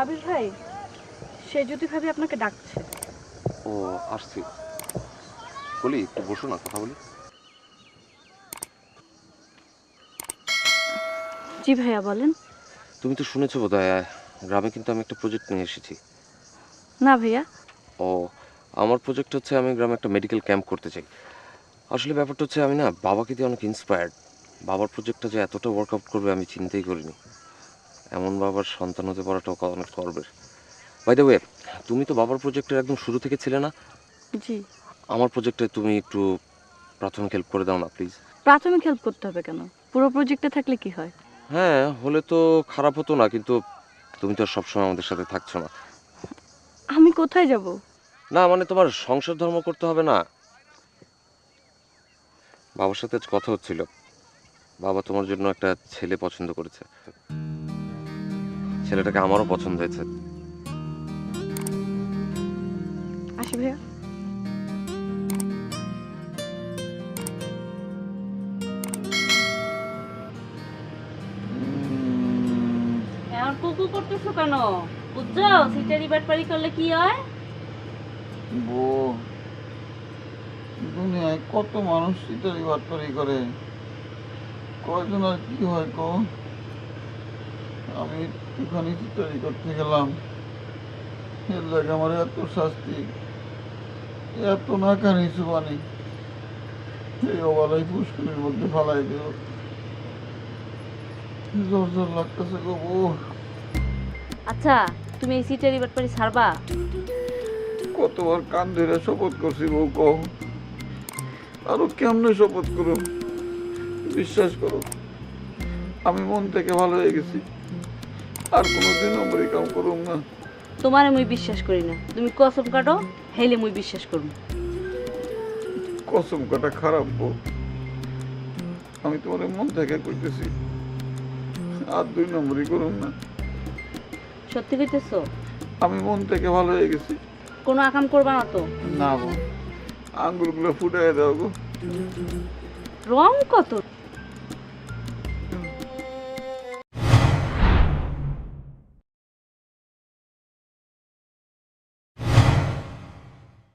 আবির ভাই সে যদি ভাবি আপনাকে ডাকছে। ও আসছি। বলি একটু বসো না কথা বলি। জি ভাইয়া বলেন। তুমি তো শুনেছো বোধহয় গ্রামে কিন্তু আমি একটা প্রজেক্ট নিয়ে এসেছি। না ভাইয়া। ও আমার প্রজেক্ট হচ্ছে আমি গ্রামে একটা মেডিকেল ক্যাম্প করতে চাই। আসলে ব্যাপারটা হচ্ছে আমি না বাবাকে দিয়ে অনেক ইন্সপায়ার্ড বাবার প্রজেক্টটা যে এতটা ওয়ার্কআউট করবে আমি চিন্তাই করিনি। এমন বাবার সন্তান হতে পারাটাও অনেক গর্বের বাই দ্য ওয়ে তুমি তো বাবার প্রজেক্টের একদম শুরু থেকে ছিলে না? জি। আমার প্রজেক্টে তুমি একটু প্রাথমিক হেল্প করে দাও না প্লিজ প্রাথমিক হেল্প করতে হবে কেন? পুরো প্রজেক্টে থাকলে কি হয়? হ্যাঁ হলে তো খারাপ হতো না কিন্তু তুমি তো আর সবসময় আমাদের সাথে থাকছো না। আমি কোথায় যাব? না মানে তোমার সংসার ধর্ম করতে হবে না। বাবার সাথে কথা হচ্ছিল। বাবা তোমার জন্য একটা ছেলে পছন্দ করেছে। ছেলেটাকে আমারও পছন্দ হয়েছে। আসি ভাইয়া। কুকু করতেছো কেন? বুঝছ? সিটারি বাটপারি করলে কি হয়? দুনিয়ায় কত মানুষ ইটারি বাটপারি করে? কয়জন আর কি হয় কো আমি একটুখানি তৈরি করতে গেলাম। এর লাগে আমার এত শাস্তি এত না কানি সুবানি। এই অবালাই পুষ্করির মধ্যে ফালাই দিল। জোর জোর লাগতেছে গো আচ্ছা তুমি এই সিটারি বাটপারি ছাড়বা? কতবার কান ধরে শপথ করছি বউ কও। আরও কেমনে শপথ করো বিশ্বাস করো আমি মন থেকে ভালো হয়ে গেছি। আর কোনোদিন আমরা এই কাম করুম না। তোমারে মুই বিশ্বাস করি না। তুমি কসম কাটো হেলে মুই বিশ্বাস করব। কসম কাটা খারাপ বউ। আমি তোমার মন থেকে কইতেছি আর দুই নম্বরই করুম না। সত্যি কইতেছো? আমি মন থেকে ভালো হয়ে গেছি। কোনো আকাম করবা না তো? না বউ আঙ্গুলগুলো ফুটাই দাও গো। রং কত?